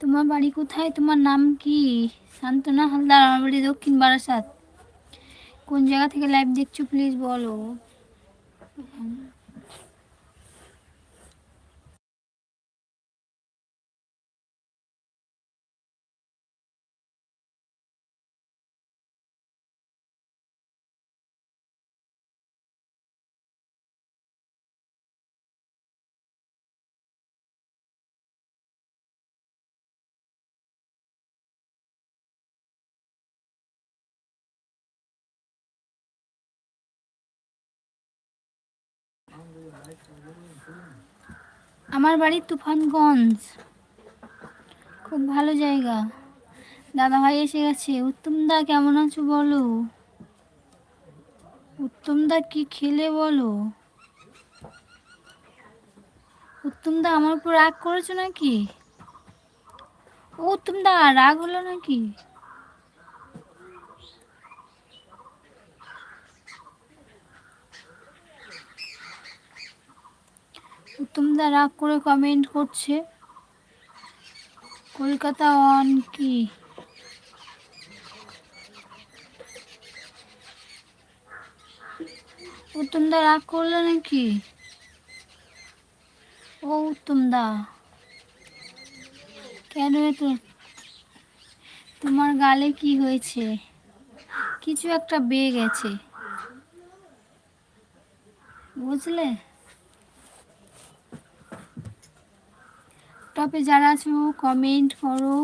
তোমার বাড়ি কোথায়? তোমার নাম কি? শান্তনা হালদার, আমার বাড়ি দক্ষিণ বারাসাত। কোন জায়গা থেকে লাইভ দেখছ প্লিজ বলো। আমার বাড়ি তুফানগঞ্জ। খুব ভালো জায়গা। দাদা ভাই এসে গেছে। উত্তম দা কেমন আছো বলো? উত্তম দা কি খেলে বলো? উত্তম দা আমার উপর রাগ করেছ নাকি? উত্তম দা রাগ হলো নাকি? উত্তম দা রাগ করে কমেন্ট করছে। কলকাতা অন কি? উত্তম দা রাগ করল নাকি? ও উত্তম দা। কেন এত তোমার গালে কি হয়েছে? কিছু একটা বেয়ে গেছে। বুঝলে? টপে যারা আছো কমেন্ট করো।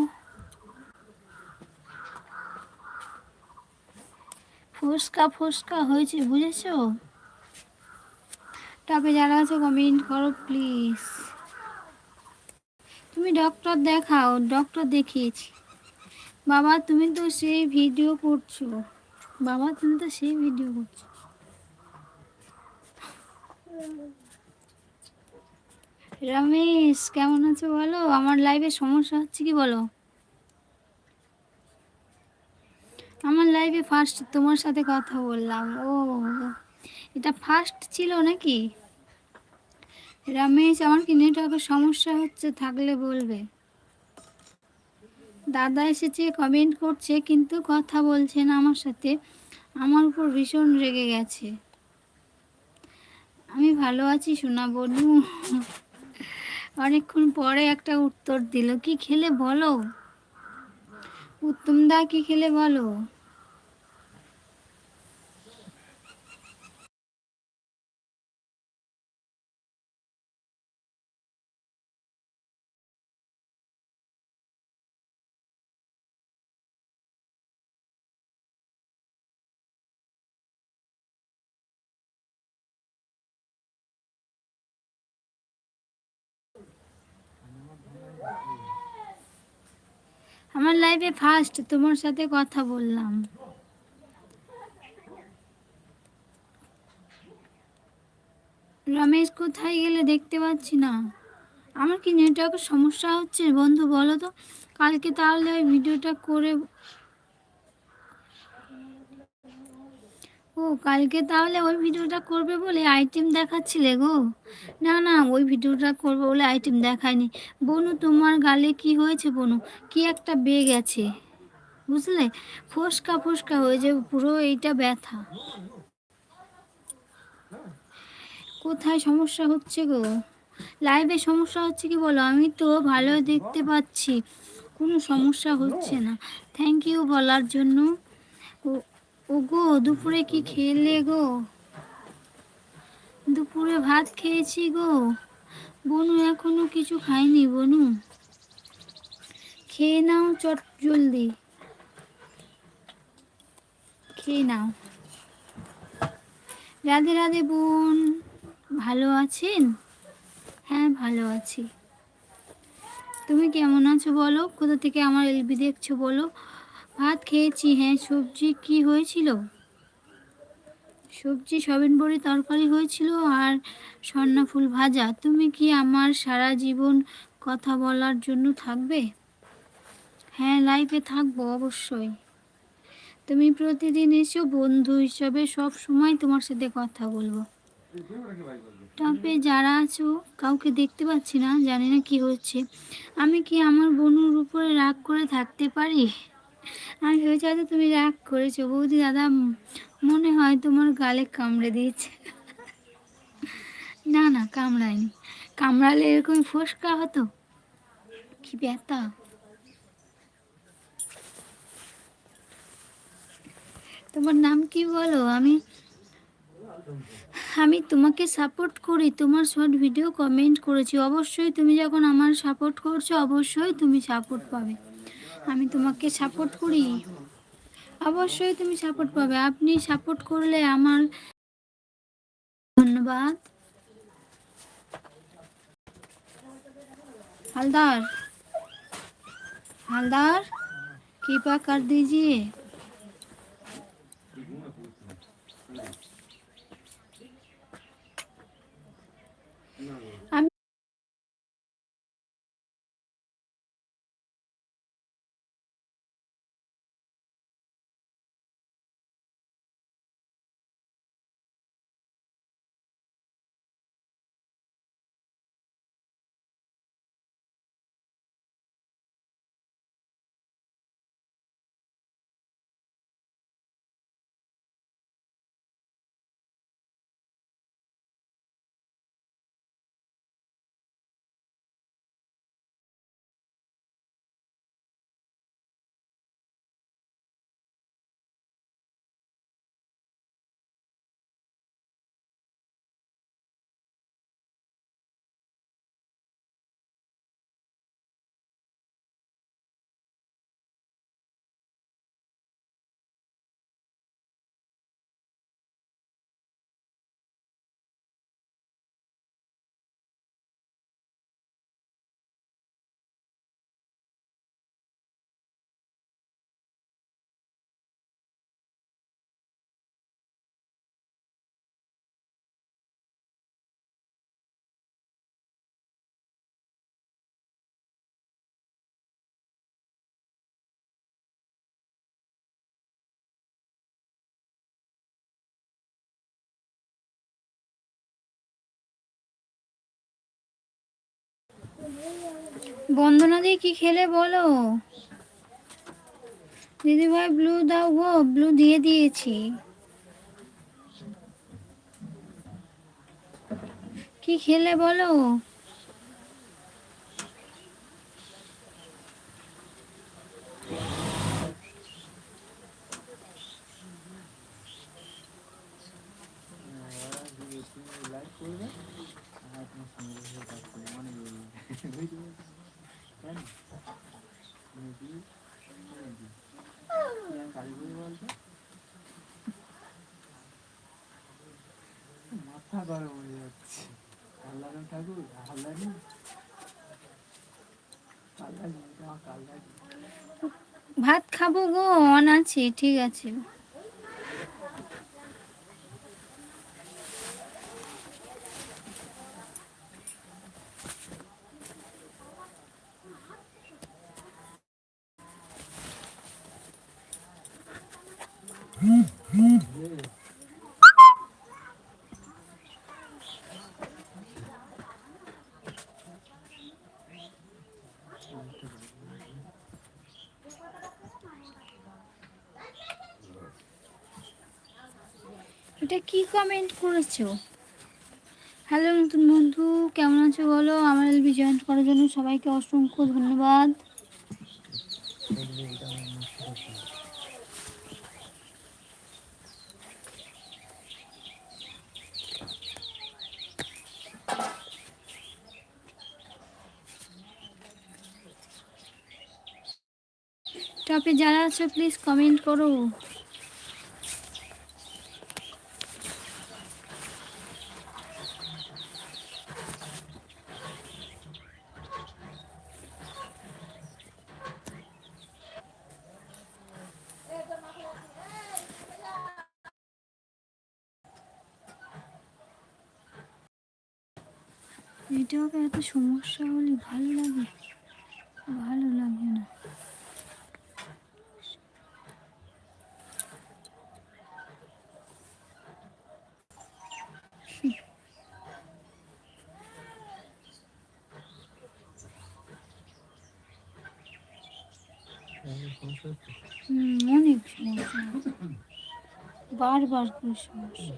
ফুসকা ফুসকা হয়েছে, বুঝেছ? টপে যারা আছো কমেন্ট করো প্লিজ তুমি ডক্টর দেখাও ডক্টর দেখিয়েছি। বাবা, তুমি তো সেই ভিডিও করছ। বাবা, তুমি তো সেই ভিডিও করছ। রমেশ, কেমন আছো বলো? আমার লাইভে সমস্যা হচ্ছে কি বলো? আমার লাইভে ফার্স্ট তোমার সাথে কথা বললাম। ও, এটা ফার্স্ট ছিল নাকি? রমেশ, আমার কি নেটওয়ার্কের সমস্যা হচ্ছে থাকলে বলবে। দাদা এসেছে কমেন্ট করছে, কিন্তু কথা বলছে না আমার সাথে। আমার উপর ভীষণ রেগে গেছে। আমি ভালো আছি সোনা বনু। অনেকক্ষণ পরে একটা উত্তর দিল কি খেলে বলো? উত্তম দা কি খেলে বলো? আমার লাইফে ফার্স্ট তোমার সাথে কথা বললাম। রমেশ কোথায় গেলে দেখতে পাচ্ছি না। আমার কি নেটওয়ার্কের সমস্যা হচ্ছে বন্ধু বলো তো? কালকে তাহলে ওই ভিডিওটা করে ও, কালকে তাহলে ওই ভিডিওটা করবে বলে আইটেম দেখাচ্ছিলে গো। না না, ওই ভিডিওটা করবে বলে আইটেম দেখায়নি। বনু, তোমার গালে কি হয়েছে বনু? কি একটা বেগ গেছে বুঝলে? ফোসকা ফোসকা হয়ে যাবে, পুরো এইটা ব্যথা। কোথায় সমস্যা হচ্ছে গো? লাইভে সমস্যা হচ্ছে কি বলো? আমি তো ভালো দেখতে পাচ্ছি। কোনো সমস্যা হচ্ছে না। থ্যাংক ইউ বলার জন্য। গো, দুপুরে কি খেলে গো? দুপুরে ভাত খেয়েছি গো। বনু এখনও কিছু খাইনি বনু। খেয়ে নাও চট জলদি। খেয়ে নাও। রাধে রাধে বোন, ভালো আছেন? হ্যাঁ ভালো আছি। তুমি কেমন আছো বলো? কোথা থেকে আমার এলবি দেখছ বলো? ভাত খেয়েছি হ্যাঁ সবজি কি হয়েছিল? সবজি সবিন বড়ি তরকারি হয়েছিল আর স্বর্ণা ফুল ভাজা। তুমি কি আমার সারা জীবন কথা বলার জন্য থাকবে? হ্যাঁ লাইফে থাকব অবশ্যই। তুমি প্রতিদিন এসো, বন্ধু হিসাবে সব সময় তোমার সাথে কথা বলব। টপে যারা আছো, কাউকে দেখতে পাচ্ছি না, জানি না কি হচ্ছে। আমি কি আমার বনুর উপরে রাগ করে থাকতে পারি? আমি ভেবেছি হয়তো তুমি রাগ করেছ। বৌদি দাদা, মনে হয় তোমার গালে কামড়ে দিয়েছে। না না, কামড়ায়নি। কামড়ালে এরকম ফোসকা হতো? কি ব্যথা। তোমার নাম কি বলো? আমি আমি তোমাকে সাপোর্ট করি। তোমার শর্ট ভিডিও কমেন্ট করেছি। অবশ্যই তুমি যখন আমার সাপোর্ট করছ, অবশ্যই তুমি সাপোর্ট পাবে। আমি তোমাকে সাপোর্ট করি অবশ্যই তুমি সাপোর্ট পাবে আপনি সাপোর্ট করলে আমার ধন্যবাদ हलदार हलदार कृपा कर दीजिए বন্দনা দিয়ে কি খেলে বলো। দিদি ভাই ব্লু দাও গো ব্লু দিয়ে দিয়েছি। কি খেলে বলো লাইক করবে আর আপনার সঙ্গে কাজ করবে মনে করবে বুঝতে পারছি তাই না নাকি নাকি কালী পুজো বলতো যাচ্ছে। আল্লাহ ঠাকুর ভাত খাব গো অন আছে ঠিক আছে। এটা কি কমেন্ট করেছ? হ্যালো নতুন বন্ধু, কেমন আছো বলো? আমার এলবি জয়েন্ট করার জন্য সবাইকে অসংখ্য ধন্যবাদ। টপে যারা আছো প্লিজ কমেন্ট করো। নেটওয়ার্কের এত সমস্যা হলে ভালো লাগে। ভালো লাগে না। অনেক সমস্যা বারবার কোনো সমস্যা।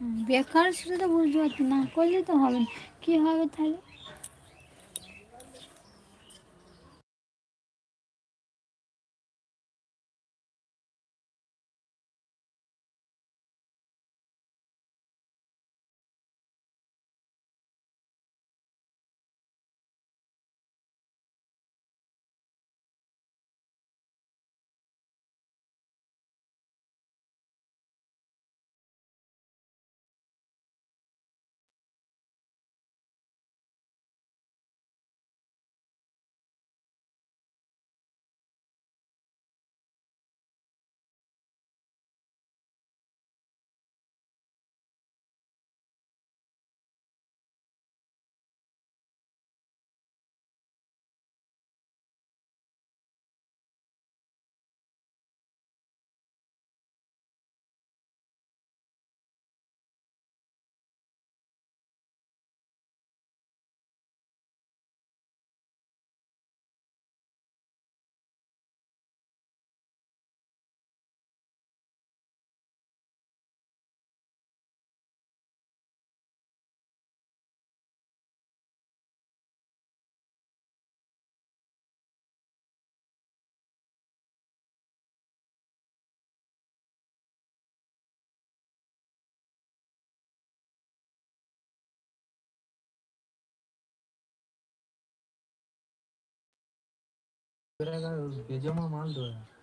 বেকার সেটা তো বুঝতে পারছি না করলে তো হবে না। কী হবে তাহলে? करेगा भेजो माल दो यार